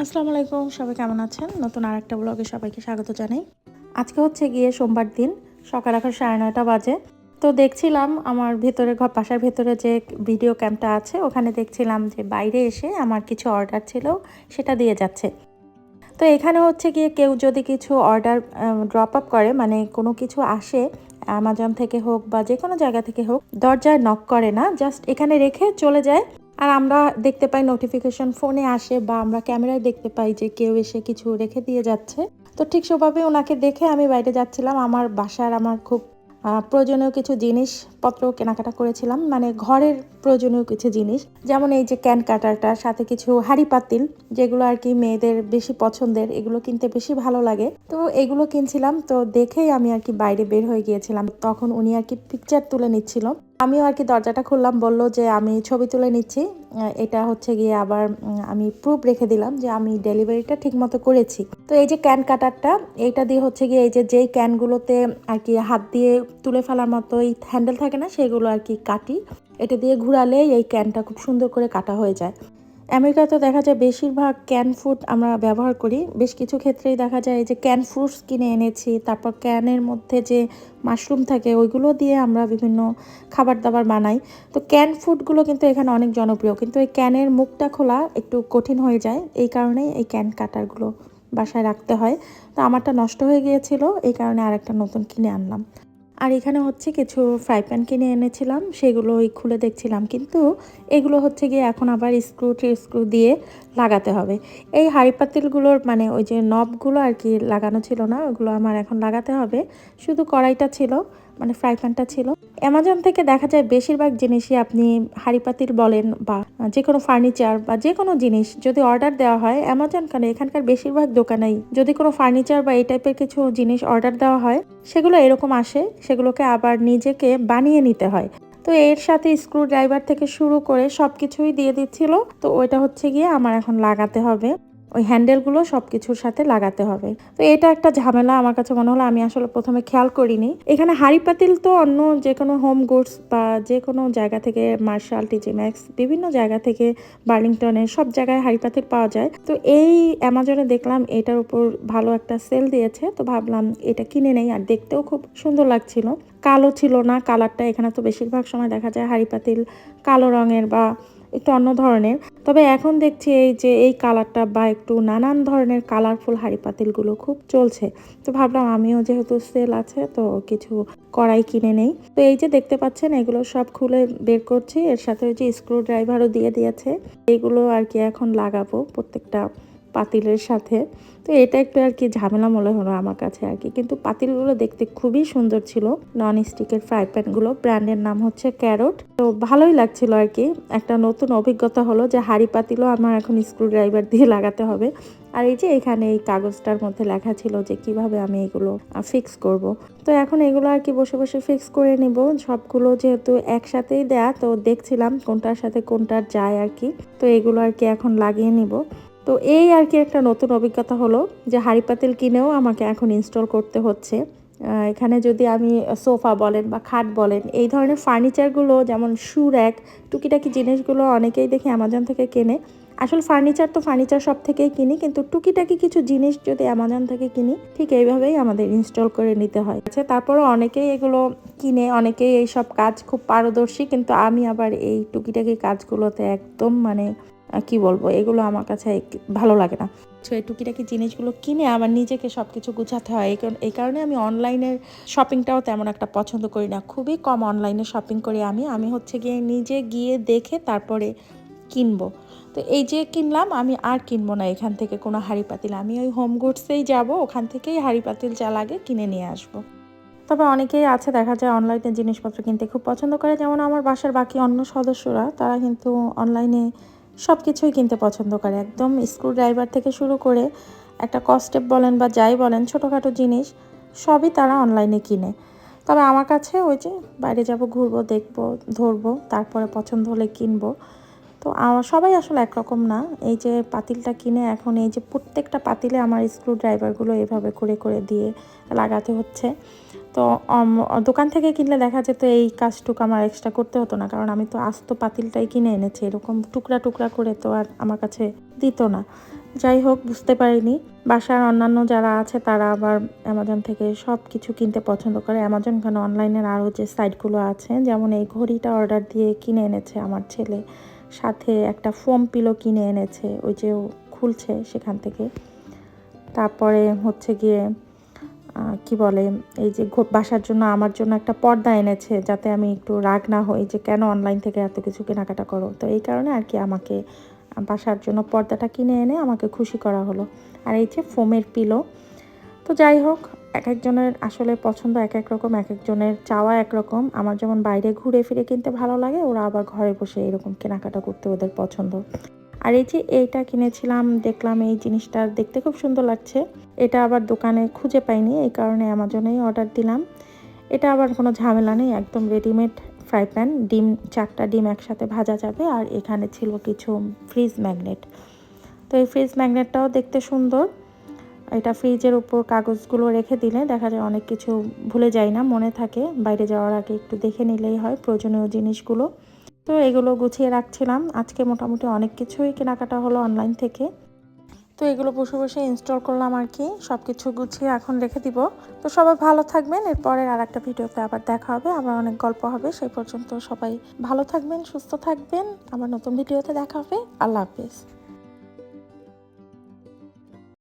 আসসালামু আলাইকুম, সবাই কেমন আছেন? নতুন আর একটা ব্লগে সবাইকে স্বাগত জানাই। আজকে হচ্ছে গিয়ে সোমবার দিন, সকাল এখন সাড়ে নয়টা বাজে। তো দেখছিলাম আমার ভেতরে, ঘর বাসার ভেতরে যে ভিডিও ক্যাম্পটা আছে, ওখানে দেখছিলাম যে বাইরে এসে আমার কিছু অর্ডার ছিল, সেটা দিয়ে যাচ্ছে। তো এখানে হচ্ছে গিয়ে কেউ যদি কিছু অর্ডার ড্রপ আপ করে মানে কোনো কিছু আসে অ্যামাজন থেকে হোক বা যে কোনো জায়গা থেকে হোক, দরজায় নক করে না জাস্ট এখানে রেখে চলে যায়। আর আমরা দেখতে পাই নোটিফিকেশন ফোনে আসে বা আমরা ক্যামেরায় দেখতে পাই যে কেউ এসে কিছু রেখে দিয়ে যাচ্ছে। তো ঠিক সেভাবে ওনাকে দেখে আমি বাইরে যাচ্ছিলাম। আমার বাসার আমার খুব প্রয়োজনীয় কিছু জিনিসপত্র কেনাকাটা করেছিলাম। মানে ঘরের প্রয়োজনীয় কিছু জিনিস। যেমন এই যে ক্যান কাটারটার সাথে কিছু হাড়ি পাতিল, যেগুলো আর কি মেয়েদের বেশি পছন্দের, এগুলো কিনতে বেশি ভালো লাগে। তো এগুলো কিনছিলাম। তো দেখেই আমি আর কি বাইরে বের হয়ে গিয়েছিলাম। তখন উনি আর কি পিকচার তুলে নিচ্ছিল। আমিও আর কি দরজাটা খুললাম, বলল যে আমি ছবি তুলে নিচ্ছি। এটা হচ্ছে গিয়ে আবার আমি প্রুফ রেখে দিলাম যে আমি ডেলিভারিটা ঠিকমতো করেছি। তো এই যে ক্যান কাটারটা এইটা দিয়ে হচ্ছে গিয়ে এই যে যেই ক্যানগুলোতে আর কি হাত দিয়ে তুলে ফেলার মতো এই হ্যান্ডেল থাকে না, সেগুলো আর কি কাটি। এটা দিয়ে ঘুরালে এই ক্যানটা খুব সুন্দর করে কাটা হয়ে যায়। আমেরিকাতে দেখা যায় বেশিরভাগ ক্যান ফুড আমরা ব্যবহার করি। বেশ কিছু ক্ষেত্রেই দেখা যায় যে ক্যান ফ্রুটস কিনে এনেছি, তারপর ক্যানের মধ্যে যে মাশরুম থাকে, ওইগুলো দিয়ে আমরা বিভিন্ন খাবার দাবার বানাই। তো ক্যান ফুডগুলো কিন্তু এখানে অনেক জনপ্রিয়, কিন্তু এই ক্যানের মুখটা খোলা একটু কঠিন হয়ে যায়। এই কারণেই এই ক্যান কাটারগুলো বাসায় রাখতে হয়। তো আমারটা নষ্ট হয়ে গিয়েছিল, এই কারণে আরেকটা নতুন কিনে আনলাম। আর এখানে হচ্ছে কিছু ফ্রাই প্যান কিনে এনেছিলাম সেগুলো ওই খুলে দেখছিলাম, কিন্তু এগুলো হচ্ছে গিয়ে এখন আবার স্ক্রু স্ক্রু দিয়ে লাগাতে হবে। এই হাড়ি পাতিলগুলোর মানে ওই যে নবগুলো আর কি লাগানো ছিল না, ওগুলো আমার এখন লাগাতে হবে। শুধু কড়াইটা ছিল মানে ফ্রাই প্যানটা ছিল। অ্যামাজন থেকে দেখা যায় বেশিরভাগ জিনিসই আপনি হাঁড়ি পাতিল বলেন বা যে কোনো ফার্নিচার বা যে কোনো জিনিস যদি অর্ডার দেওয়া হয় অ্যামাজন কেন এখানকার বেশিরভাগ দোকানেই যদি কোনো ফার্নিচার বা এই টাইপের কিছু জিনিস অর্ডার দেওয়া হয়, সেগুলো এরকম আসে সেগুলোকে আবার নিজেকে বানিয়ে নিতে হয়। তো এর সাথে স্ক্রু ড্রাইভার থেকে শুরু করে সব কিছুই দিয়ে দিচ্ছিল। তো ওইটা হচ্ছে গিয়ে আমার এখন লাগাতে হবে। ওই হ্যান্ডেলগুলো সব কিছুর সাথে লাগাতে হবে। তো এটা একটা ঝামেলা আমার কাছে মনে হলো, আমি আসলে প্রথমে খেয়াল করিনি। এখানে হাঁড়ি পাতিল তো অন্য যে কোনো হোম গুডস বা যে কোনো জায়গা থেকে মার্শাল টিজি ম্যাক্স বিভিন্ন জায়গা থেকে বার্লিংটনে সব জায়গায় হাঁড়ি পাতিল পাওয়া যায়। তো এই অ্যামাজনে দেখলাম এটার উপর ভালো একটা সেল দিয়েছে, তো ভাবলাম এটা কিনে নেই আর দেখতেও খুব সুন্দর লাগছিল। কালো ছিল না কালারটা এখানে তো বেশিরভাগ সময় দেখা যায় হাঁড়ি পাতিল কালো রঙের বা একটু অন্য ধরনের। তবে এখন দেখছি এই যে এই কালারটা বা একটু নানান ধরনের কালারফুল হাড়ি পাতিলগুলো খুব চলছে। তো ভাবলাম আমিও যেহেতু সেল আছে, তো কিছু কড়াই কিনে নেই। তো এই যে দেখতে পাচ্ছেন, এগুলো সব খুলে বের করছি। এর সাথে যে স্ক্রু ড্রাইভারও দিয়ে দিয়েছে। এগুলো আর কি এখন লাগাবো প্রত্যেকটা পাতিলের সাথে। তো এটা একটু আর কি ঝামেলা মনে হলো আমার কাছে আর কি। কিন্তু পাতিলগুলো দেখতে খুবই সুন্দর ছিল। নন স্টিকের ফ্রাই প্যানগুলো ব্র্যান্ডের নাম হচ্ছে ক্যারট তো ভালোই লাগছিল আর কি। একটা নতুন অভিজ্ঞতা হলো যে হাড়ি পাতিলও আমার এখন স্ক্রু ড্রাইভার দিয়ে লাগাতে হবে। আর এই যে এখানে এই কাগজটার মধ্যে লেখা ছিল যে কীভাবে আমি এগুলো ফিক্স করব। তো এখন এগুলো আর কি বসে বসে ফিক্স করে নিব। সবগুলো যেহেতু একসাথেই দেয়া, তো দেখছিলাম কোনটার সাথে কোনটার যায় আর কি। তো এগুলো আর কি এখন লাগিয়ে নিব। তো এই আর কি একটা নতুন অভিজ্ঞতা হলো যে হাঁড়ি পাতিল কিনেও আমাকে এখন ইনস্টল করতে হচ্ছে। এখানে যদি আমি সোফা বলেন বা খাট বলেন, এই ধরনের ফার্নিচারগুলো যেমন শু র্যাক টুকিটাকি জিনিসগুলো অনেকেই দেখি অ্যামাজন থেকে কেনে। আসলে ফার্নিচার তো ফার্নিচার সব থেকেই কিনি, কিন্তু টুকিটাকি কিছু জিনিস যদি অ্যামাজন থেকে কিনি, ঠিক এইভাবেই আমাদের ইনস্টল করে নিতে হয়। আচ্ছা তারপরও অনেকেই এগুলো কিনে, অনেকেই এই সব কাজ খুব পারদর্শী, কিন্তু আমি আবার এই টুকিটাকি কাজগুলোতে একদম মানে কি বলব, এগুলো আমার কাছে ভালো লাগে না। তো এই টুকিটাকি জিনিসগুলো কিনে আমার নিজেকে সব কিছু গুছাতে হয়। এই কারণ- এই কারণে আমি অনলাইনের শপিংটাও তেমন একটা পছন্দ করি না। খুবই কম অনলাইনে শপিং করি আমি। আমি হচ্ছে গিয়ে নিজে গিয়ে দেখে তারপরে কিনবো। তো এই যে কিনলাম, আমি আর কিনবো না এখান থেকে কোনো হাঁড়ি পাতিল। আমি ওই হোম গুডসেই যাব, ওখান থেকেই হাঁড়ি পাতিল যা লাগে কিনে নিয়ে আসব। তবে অনেকেই আছে, দেখা যায় অনলাইনে জিনিসপত্র কিনতে খুব পছন্দ করে। যেমন আমার বাসার বাকি অন্য সদস্যরা, তারা কিন্তু অনলাইনে সব কিছুই কিনতে পছন্দ করে। একদম স্ক্রু ড্রাইভার থেকে শুরু করে একটা কস্টেপ বলেন বা যাই বলেন, ছোটোখাটো জিনিস, সবই তারা অনলাইনে কিনে। তবে আমার কাছে ওই যে বাইরে যাব, ঘুরবো, দেখব, ধরবো, তারপরে পছন্দ হলে কিনবো। তো আমার সবাই আসলে একরকম না। এই যে পাতিলটা কিনে এখন এই যে প্রত্যেকটা পাতিলে আমার স্ক্রু ড্রাইভারগুলো এভাবে করে করে দিয়ে লাগাতে হচ্ছে। তো দোকান থেকে কিনলে দেখা যেত এই কাজটুকু আমার এক্সট্রা করতে হতো না, কারণ আমি তো আস্ত পাতিলটাই কিনে এনেছি, এরকম টুকরা টুকরা করে তো আর আমার কাছে দিত না। যাই হোক, বুঝতে পারিনি। বাসার অন্যান্য যারা আছে, তারা আবার অ্যামাজন থেকে সব কিছু কিনতে পছন্দ করে। অ্যামাজন কেন? অনলাইনের আরও যে সাইটগুলো আছে, যেমন এই ঘড়িটা অর্ডার দিয়ে কিনে এনেছে আমার ছেলে। সাথে একটা ফোম পিলো কিনে এনেছে, ওই যে খুলছে সেখান থেকে। তারপরে হচ্ছে গিয়ে কি বলে, এই যে বাসার জন্য, আমার জন্য একটা পর্দা এনেছে যাতে আমি একটু রাগ না হই যে কেন অনলাইন থেকে এত কিছু কেনাকাটা করো। তো এই কারণে আর কি আমাকে বাসার জন্য পর্দাটা কিনে এনে আমাকে খুশি করা হলো। আর এই যে ফোমের পিলো তো যাই হোক, এক একজনের আসলে পছন্দ এক এক রকম, এক একজনের চাওয়া একরকম আমার যেমন বাইরে ঘুরে ফিরে কিনতে ভালো লাগে, ওরা আবার ঘরে বসে এরকম কেনাকাটা করতে ওদের পছন্দ। আর এই যে এইটা কিনেছিলাম, দেখলাম এই জিনিসটা দেখতে খুব সুন্দর লাগছে। এটা আবার দোকানে খুঁজে পাইনি, এই কারণে অ্যামাজনেই অর্ডার দিলাম। এটা আবার কোনো ঝামেলা নেই, একদম রেডিমেড ফ্রাই প্যান ডিম, চারটা ডিম একসাথে ভাজা যাবে আর এখানে ছিল কিছু ফ্রিজ ম্যাগনেট তো এই ফ্রিজ ম্যাগনেটটাও দেখতে সুন্দর। এটা ফ্রিজের উপর কাগজগুলো রেখে দিলে দেখা যায় অনেক কিছু ভুলে যায় না, মনে থাকে। বাইরে যাওয়ার আগে একটু দেখে নিলেই হয় প্রয়োজনীয় জিনিসগুলো। তো এগুলো গুছিয়ে রাখছিলাম। আজকে মোটামুটি অনেক কিছুই কেনাকাটা হলো অনলাইন থেকে। তো এগুলো বসে বসে ইনস্টল করলাম আর কি সব কিছু গুছিয়ে এখন রেখে দিব। তো সবাই ভালো থাকবেন এরপরে আর একটা ভিডিওতে আবার দেখা হবে, আবার অনেক গল্প হবে, সেই পর্যন্ত সবাই ভালো থাকবেন, সুস্থ থাকবেন। আবার নতুন ভিডিওতে দেখা হবে। আল্লাহ হাফিজ।